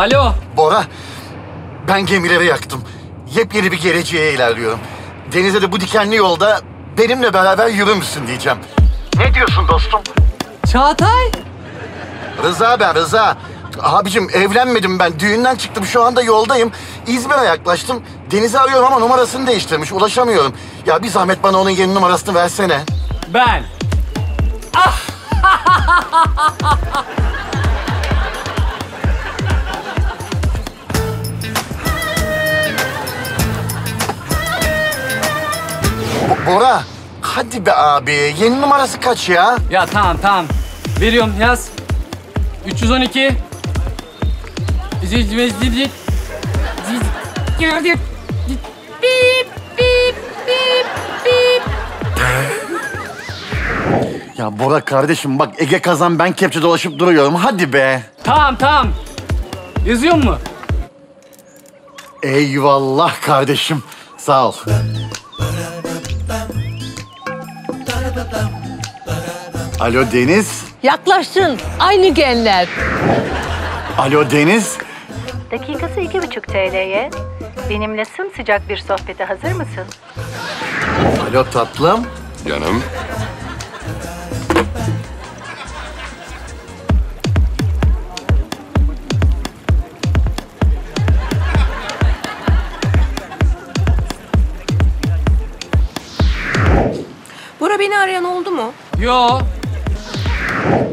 Alo. Bora, ben gemileri yaktım. Yepyeni bir geleceğe ilerliyorum. Denize de bu dikenli yolda benimle beraber yürür müsün diyeceğim. Ne diyorsun dostum? Çağatay. Rıza ben Rıza. Abicim evlenmedim ben. Düğünden çıktım. Şu anda yoldayım. İzmir'e yaklaştım. Deniz'i arıyorum ama numarasını değiştirmiş. Ulaşamıyorum. Ya bir zahmet bana onun yeni numarasını versene. Ben. Bo- Bora, hadi be abi. Yeni numarası kaç ya? Ya tamam tamam. Veriyorum yaz. 312. Gördük. Bip bip bip bip. Ya Bora kardeşim bak Ege kazan ben kepçe dolaşıp duruyorum. Hadi be. Tamam tamam. Yazıyor mu? Eyvallah kardeşim. Sağ ol. Alo Deniz. Yaklaştın. Aynı genler. Alo Deniz. Dakikası iki buçuk TL'ye. Benimle sımsıcak bir sohbete hazır mısın? Alo tatlım. Canım. Bora beni arayan oldu mu? Yo.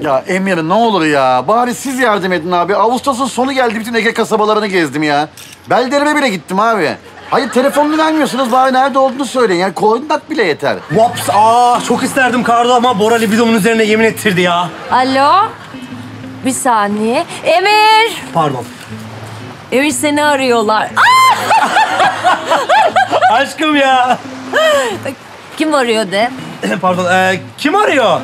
Ya Emir ne olur ya. Bari siz yardım edin abi. Ağustos'un sonu geldi. Bütün Ege kasabalarını gezdim ya. Belderime bile gittim abi. Hayır telefonunu vermiyorsunuz. Bari nerede olduğunu söyleyin. Yani koordinat bile yeter. Vaps, aa çok isterdim Kardo ama Bora libidomun üzerine yemin ettirdi ya. Alo. Bir saniye. Emir. Pardon. Emir seni arıyorlar. Aşkım ya. Kim arıyor de? Pardon, ee, kim arıyor?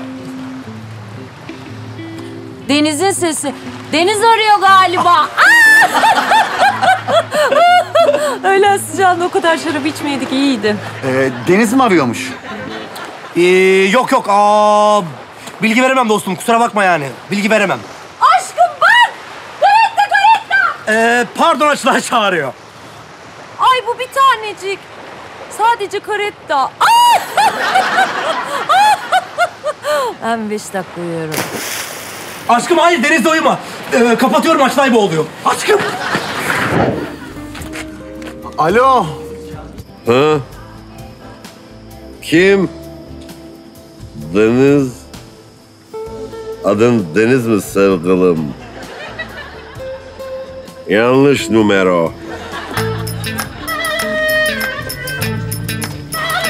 Deniz'in sesi. Deniz arıyor galiba. Öğlen sıcağında o kadar şarap içmeydik iyiydi. Ee, Deniz mi arıyormuş? Ee, yok yok, aa, bilgi veremem dostum, kusura bakma yani. Bilgi veremem. Aşkım bak! Karetta karetta! Ee, pardon açılar çağırıyor. Ay bu bir tanecik. Sadece karetta. ben beş dakika uyuyorum. Aşkım hayır, denizde uyuma. Ee, kapatıyorum, açlay boğuluyor. Aşkım. Alo. Ha? Kim? Deniz. Adın Deniz mi sevgilim? Yanlış numara.